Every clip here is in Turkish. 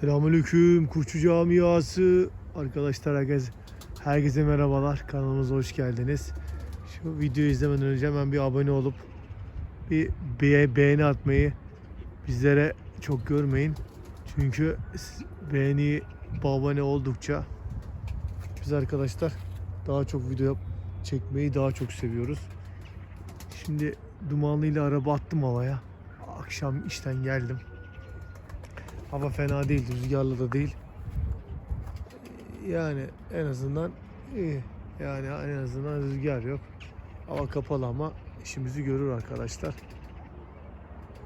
Selamünaleyküm Kuşçu Camiası. Arkadaşlar herkes, herkese merhabalar. Kanalımıza hoş geldiniz. Şu videoyu izlemeden önce hemen bir abone olup bir be- beğeni atmayı bizlere çok görmeyin. Çünkü beğeni abone oldukça biz arkadaşlar daha çok video çekmeyi daha çok seviyoruz. Şimdi dumanlıyla araba attım havaya. Akşam işten geldim. Hava fena değil, rüzgarlı da değil. Yani en azından iyi. Yani en azından rüzgar yok. Hava kapalı ama işimizi görür arkadaşlar.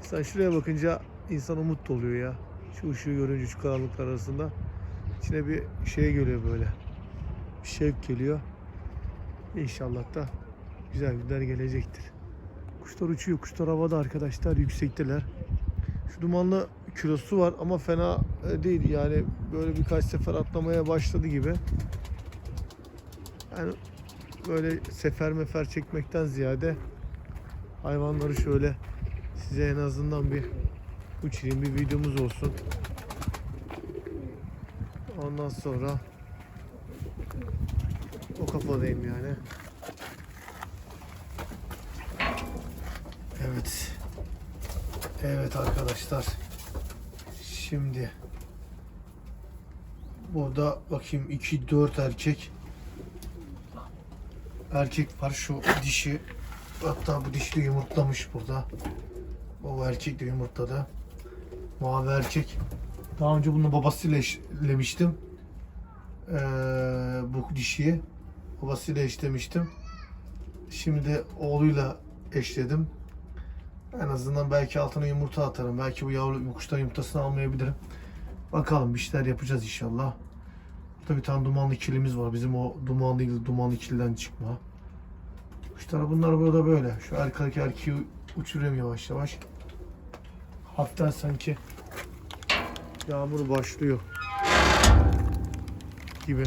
Sen şuraya bakınca insan umut doluyor ya. Şu ışığı görünce şu karanlıklar arasında içine bir şey geliyor böyle. Bir şevk geliyor. İnşallah da güzel günler gelecektir. Kuşlar uçuyor. Kuşlar havada arkadaşlar. Yüksekteler. Şu dumanlı kilosu var ama fena e, değil. Yani böyle birkaç sefer atlamaya başladı gibi. Yani böyle sefer mefer çekmekten ziyade hayvanları şöyle size en azından bir uçurayım bir videomuz olsun. Ondan sonra o kafadayım yani. Evet. Evet arkadaşlar. Şimdi burada bakayım 2 4 erkek erkek var şu dişi hatta bu dişi de yumurtlamış burada. O erkek de yumurtladı. Mavi erkek. Daha önce bunun babasıyla eşlemiştim. Ee, bu dişiyi babasıyla eşlemiştim. Şimdi oğluyla eşledim. En azından belki altına yumurta atarım. Belki bu yavru bu kuşların yumurtasını almayabilirim. Bakalım bir şeyler yapacağız inşallah. Burada bir tane dumanlı ikilimiz var. Bizim o dumanlı dumanlı ikiliden çıkma. Kuşlar bunlar burada böyle. Şu erkek erkeği uçuruyorum yavaş yavaş. Hafiften sanki yağmur başlıyor gibi.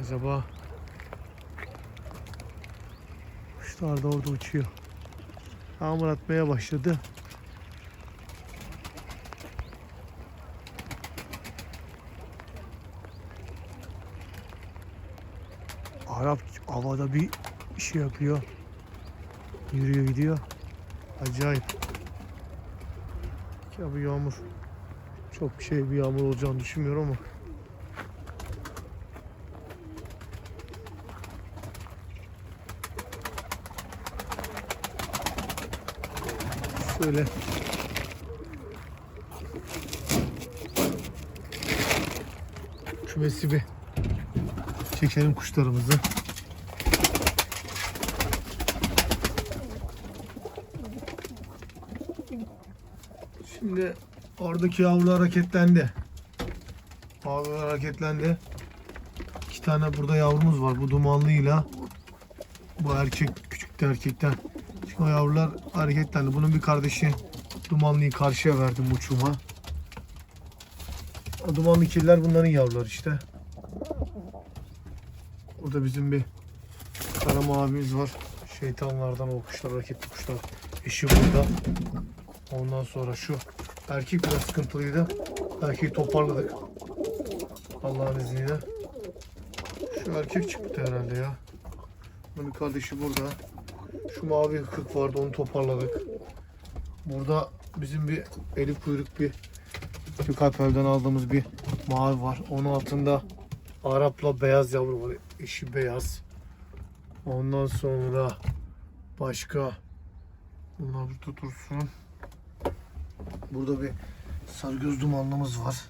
Acaba kuşlar da orada uçuyor. Yağmur atmaya başladı. Arap havada bir şey yapıyor. Yürüyor gidiyor. Acayip. Ya bu yağmur çok şey bir yağmur olacağını düşünmüyorum ama şöyle kümesi bir çekelim kuşlarımızı. Şimdi oradaki yavrular hareketlendi. Yavrular hareketlendi. İki tane burada yavrumuz var. Bu dumanlıyla bu erkek küçük de erkekten. O yavrular hareketlendi. Bunun bir kardeşi dumanlıyı karşıya verdim uçuma. O dumanlı kirler bunların yavruları işte. Burada bizim bir kara mavimiz var. Şeytanlardan o kuşlar, hareketli kuşlar. Eşi burada. Ondan sonra şu erkek biraz sıkıntılıydı. Erkeği toparladık. Allah'ın izniyle. Şu erkek çıktı herhalde ya. Bunun kardeşi burada. Şu mavi hıkık vardı onu toparladık. Burada bizim bir elif kuyruk bir Tükalper'den aldığımız bir mavi var. Onun altında Arap'la beyaz yavru var. Eşi beyaz. Ondan sonra başka bunlar burada dursun. Burada bir sarıgöz dumanlımız var.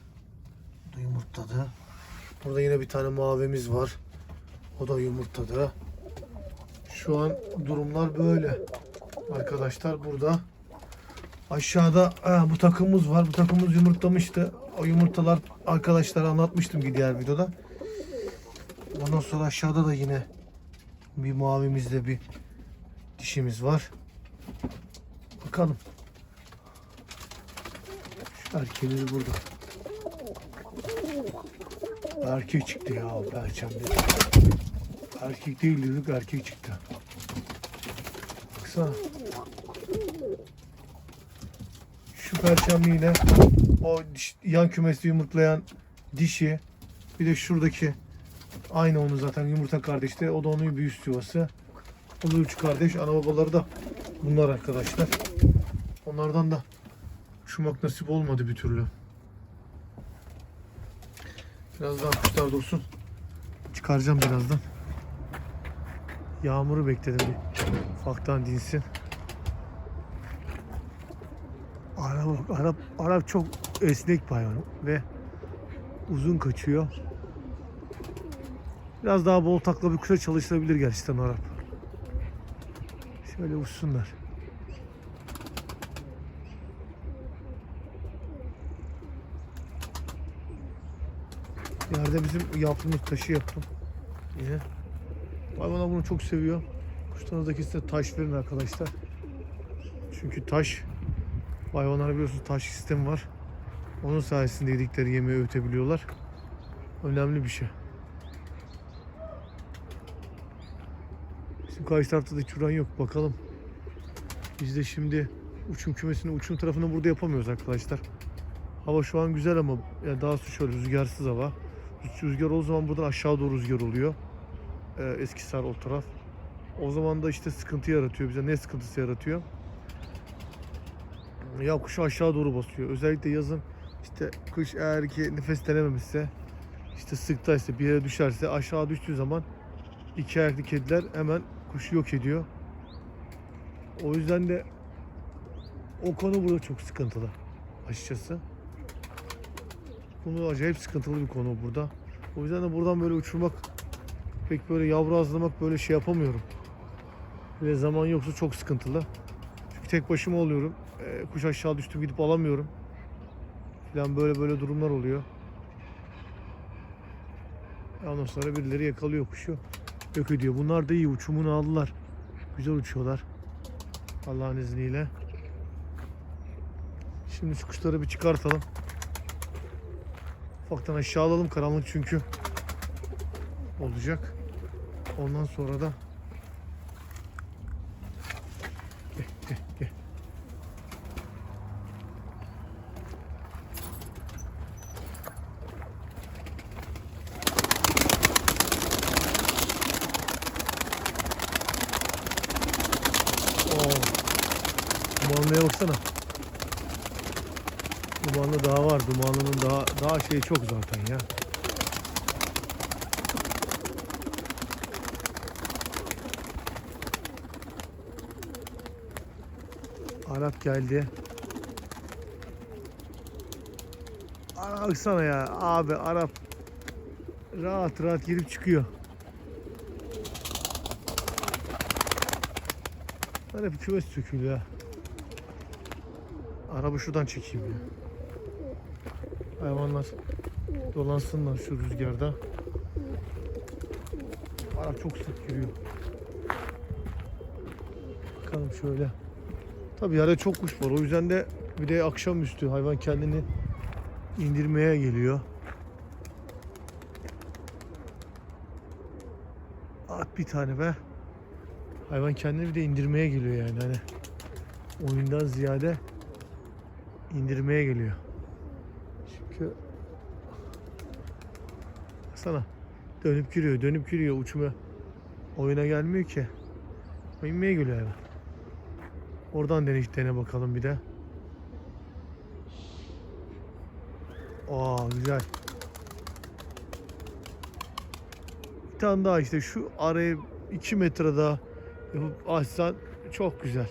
Bu da yumurtladı. Burada yine bir tane mavimiz var. O da yumurtladı. Şu an durumlar böyle. Arkadaşlar burada aşağıda ha, bu takımımız var. Bu takımımız yumurtlamıştı. O yumurtalar arkadaşlara anlatmıştım ki diğer videoda. Ondan sonra aşağıda da yine bir mavimizde bir dişimiz var. Bakalım. Şu erkeğimiz burada. Erkek çıktı ya Perçem'de. Erkek değil dedik erkek çıktı. Baksana. Şu perçemliyle O diş- yan kümesi yumurtlayan dişi. Bir de şuradaki aynı onun zaten yumurta kardeşleri. O da onun bir üst yuvası. O da üç kardeş. Ana babaları da bunlar arkadaşlar. Onlardan da uçmak nasip olmadı bir türlü. Birazdan kuşlar dursun. Çıkaracağım birazdan. Yağmuru bekledim bir ufaktan dinsin. Arap, Arap, Arap çok esnek bir ve uzun kaçıyor. Biraz daha bol takla bir kuşa çalışılabilir gerçekten Arap. Şöyle uçsunlar. Yerde bizim yaptığımız taşı yaptım. Yine. Hayvanlar bunu çok seviyor. Kuşlarınızdaki size taş verin arkadaşlar. Çünkü taş hayvanlara biliyorsunuz taş sistemi var. Onun sayesinde yedikleri yemeği ötebiliyorlar. Önemli bir şey. Bizim karşı tarafta da hiç uğran yok. Bakalım. Biz de şimdi uçum kümesini uçum tarafını burada yapamıyoruz arkadaşlar. Hava şu an güzel ama yani daha su şöyle rüzgarsız hava. Rüzgar o zaman buradan aşağı doğru rüzgar oluyor. Ee, Eskisar o taraf. O zaman da işte sıkıntı yaratıyor bize. Ne sıkıntısı yaratıyor? Ya kuşu aşağı doğru basıyor. Özellikle yazın işte kuş eğer ki nefes denememişse işte sıktaysa bir yere düşerse aşağı düştüğü zaman iki ayaklı kediler hemen kuşu yok ediyor. O yüzden de o konu burada çok sıkıntılı açıkçası. Konu acayip sıkıntılı bir konu burada. O yüzden de buradan böyle uçurmak pek böyle yavru azlamak böyle şey yapamıyorum. Ve zaman yoksa çok sıkıntılı. Çünkü tek başıma oluyorum. Ee, kuş aşağı düştüm gidip alamıyorum. Falan böyle böyle durumlar oluyor. Ondan sonra birileri yakalıyor kuşu. Yok ediyor. Bunlar da iyi uçumunu aldılar. Güzel uçuyorlar. Allah'ın izniyle. Şimdi şu kuşları bir çıkartalım. Ufaktan aşağı alalım karanlık çünkü olacak. Ondan sonra da gel, gel, gel. Oo. Dumanlıya baksana. Dumanlı daha var. Dumanlının daha daha şey çok zaten ya. Arap geldi. Baksana ya abi Arap rahat rahat girip çıkıyor. Ben hep kümes sökülüyor. ha. Araba şuradan çekeyim ya. Hayvanlar dolansınlar şu rüzgarda. Arap çok sık giriyor. Bakalım şöyle. Tabii yerde çok kuş var. O yüzden de bir de akşamüstü hayvan kendini indirmeye geliyor. At bir tane be. Hayvan kendini bir de indirmeye geliyor yani hani oyundan ziyade indirmeye geliyor. Çünkü sana dönüp giriyor, dönüp giriyor uçuma oyuna gelmiyor ki. İnmeye geliyor hayvan. Oradan dene, dene bakalım bir de. Aa güzel. Bir tane daha işte şu araya 2 metre daha yapıp açsan çok güzel.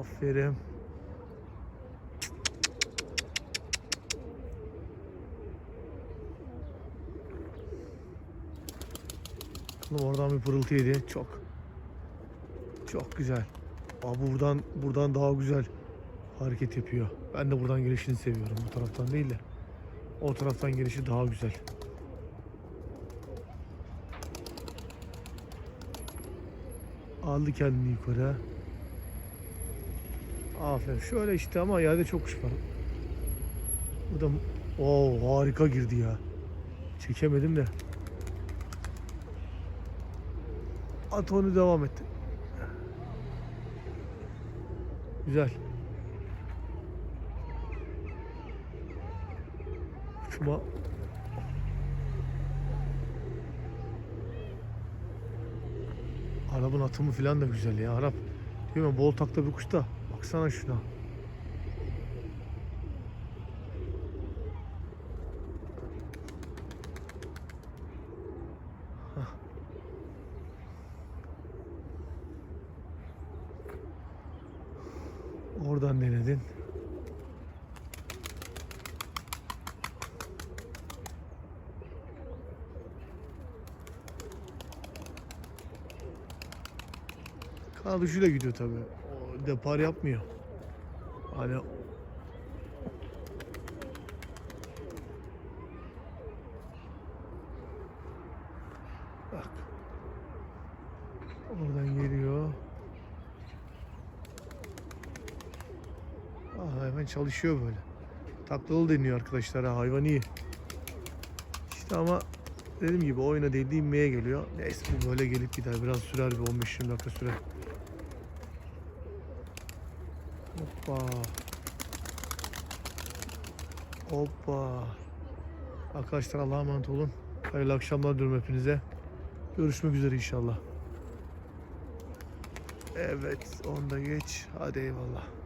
Aferin. Bakalım oradan bir pırıltı yedi. Çok. Çok güzel. Aa, buradan buradan daha güzel hareket yapıyor. Ben de buradan gelişini seviyorum. Bu taraftan değil de. O taraftan gelişi daha güzel. Aldı kendini yukarı. Aferin. Şöyle işte ama yerde çok kuş var. Bu da Oo, harika girdi ya. Çekemedim de. At onu devam et. Güzel. Uçma. Arap'ın atımı falan da güzel ya. Arap değil mi? Bol takla bir kuş da. Baksana şuna. Oradan denedin. Kanaduşuyla gidiyor tabi. Depar yapmıyor. Hani Bak. Oradan geliyor. Aa, hemen çalışıyor böyle. Taklalı deniyor arkadaşlar. ha, Hayvan iyi. İşte ama dediğim gibi oyuna değil inmeye geliyor. Neyse bu böyle gelip gider. Biraz sürer bir 15-20 dakika sürer. Hoppa. Hoppa. Arkadaşlar Allah'a emanet olun. Hayırlı akşamlar diliyorum hepinize. Görüşmek üzere inşallah. Evet, onda geç. Hadi eyvallah.